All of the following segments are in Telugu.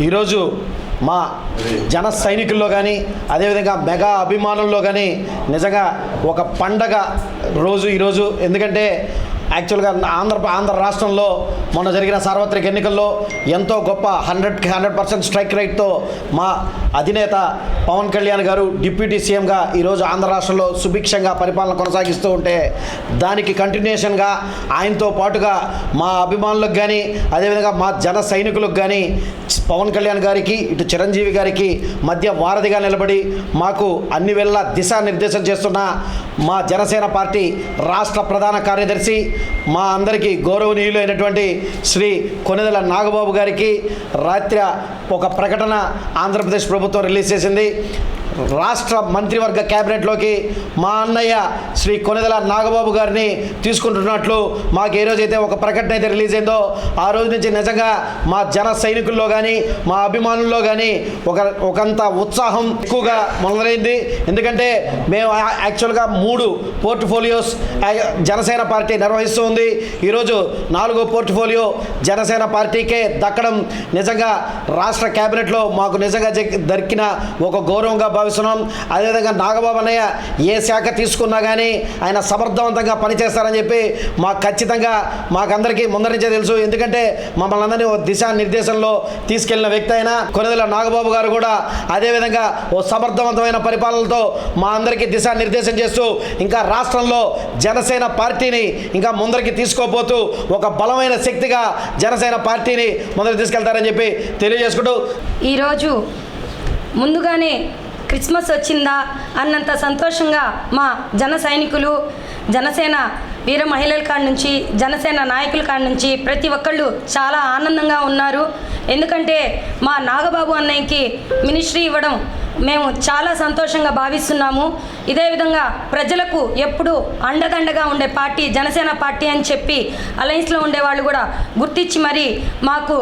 ఈరోజు మా జన సైనికుల్లో కానీ అదేవిధంగా మెగా అభిమానుల్లో కానీ నిజంగా ఒక పండగ రోజు ఈరోజు. ఎందుకంటే యాక్చువల్గా ఆంధ్ర ఆంధ్ర రాష్ట్రంలో మొన్న జరిగిన సార్వత్రిక ఎన్నికల్లో ఎంతో గొప్ప హండ్రెడ్కి హండ్రెడ్ పర్సెంట్ స్ట్రైక్ రేట్తో మా అధినేత పవన్ కళ్యాణ్ గారు డిప్యూటీ సీఎంగా ఈరోజు ఆంధ్ర రాష్ట్రంలో సుభిక్షంగా పరిపాలన కొనసాగిస్తూ ఉంటే దానికి కంటిన్యూషన్గా ఆయనతో పాటుగా మా అభిమానులకు కానీ అదేవిధంగా మా జన సైనికులకు కానీ పవన్ కళ్యాణ్ గారికి ఇటు చిరంజీవి గారికి మధ్య వారధిగా నిలబడి మాకు అన్ని వేళ దిశానిర్దేశం చేస్తున్న మా జనసేన పార్టీ రాష్ట్ర ప్రధాన కార్యదర్శి మా అందరికీ గౌరవనీయులైనటువంటి శ్రీ కొనెదల నాగబాబు గారికి రాత్రి ఒక ప్రకటన ఆంధ్రప్రదేశ్ ప్రభుత్వం రిలీజ్ చేసింది. రాష్ట్ర మంత్రివర్గ క్యాబినెట్లోకి మా అన్నయ్య శ్రీ కొనిదెల నాగబాబు గారిని తీసుకుంటున్నట్లు మాకు ఏ రోజైతే ఒక ప్రకటన అయితే రిలీజ్ అయిందో ఆ రోజు నుంచి నిజంగా మా జన సైనికుల్లో కానీ మా అభిమానుల్లో కానీ ఒక ఒకంత ఉత్సాహం ఎక్కువగా మొదలైంది. ఎందుకంటే మేము యాక్చువల్గా మూడు పోర్ట్ఫోలియోస్ జనసేన పార్టీ నిర్వహిస్తూ ఉంది. ఈరోజు నాలుగో పోర్ట్ఫోలియో జనసేన పార్టీకే దక్కడం నిజంగా రాష్ట్ర క్యాబినెట్లో మాకు నిజంగా జగ్- దక్కిన ఒక గౌరవంగా భావిస్తున్నాం. అదేవిధంగా నాగబాబు అన్నయ్య ఏ శాఖ తీసుకున్నా కానీ ఆయన సమర్థవంతంగా పనిచేస్తారని చెప్పి మాకు ఖచ్చితంగా మాకందరికీ ముందర నుంచే తెలుసు. ఎందుకంటే మమ్మల్ని అందరినీ ఓ దిశా నిర్దేశంలో తీసుకెళ్ళిన వ్యక్తి అయినా కొనదల నాగబాబు గారు కూడా అదేవిధంగా ఓ సమర్థవంతమైన పరిపాలనతో మా అందరికీ దిశానిర్దేశం చేస్తూ ఇంకా రాష్ట్రంలో జనసేన పార్టీని ఇంకా ముందరికి తీసుకోపోతూ ఒక బలమైన శక్తిగా జనసేన పార్టీని ముందరికి తీసుకెళ్తారని చెప్పి తెలియజేసుకుంటూ ఈరోజు ముందుగానే క్రిస్మస్ వచ్చిందా అన్నంత సంతోషంగా మా జన సైనికులు జనసేన వీర మహిళల కాడ నుంచి జనసేన నాయకుల కాడ నుంచి ప్రతి ఒక్కళ్ళు చాలా ఆనందంగా ఉన్నారు. ఎందుకంటే మా నాగబాబు అన్నయ్యకి మినిస్ట్రీ ఇవ్వడం మేము చాలా సంతోషంగా భావిస్తున్నాము. ఇదే విధంగా ప్రజలకు ఎప్పుడు అండదండగా ఉండే పార్టీ జనసేన పార్టీ అని చెప్పి అలయన్స్లో ఉండే వాళ్ళు కూడా గుర్తించి మరి మాకు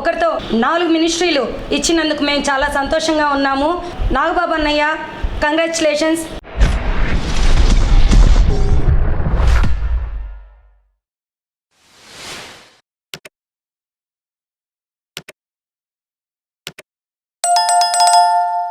ఒకరితో నాలుగు మినిస్ట్రీలు ఇచ్చినందుకు మేము చాలా సంతోషంగా ఉన్నాము. నాగబాబు అన్నయ్య కంగ్రాచులేషన్స్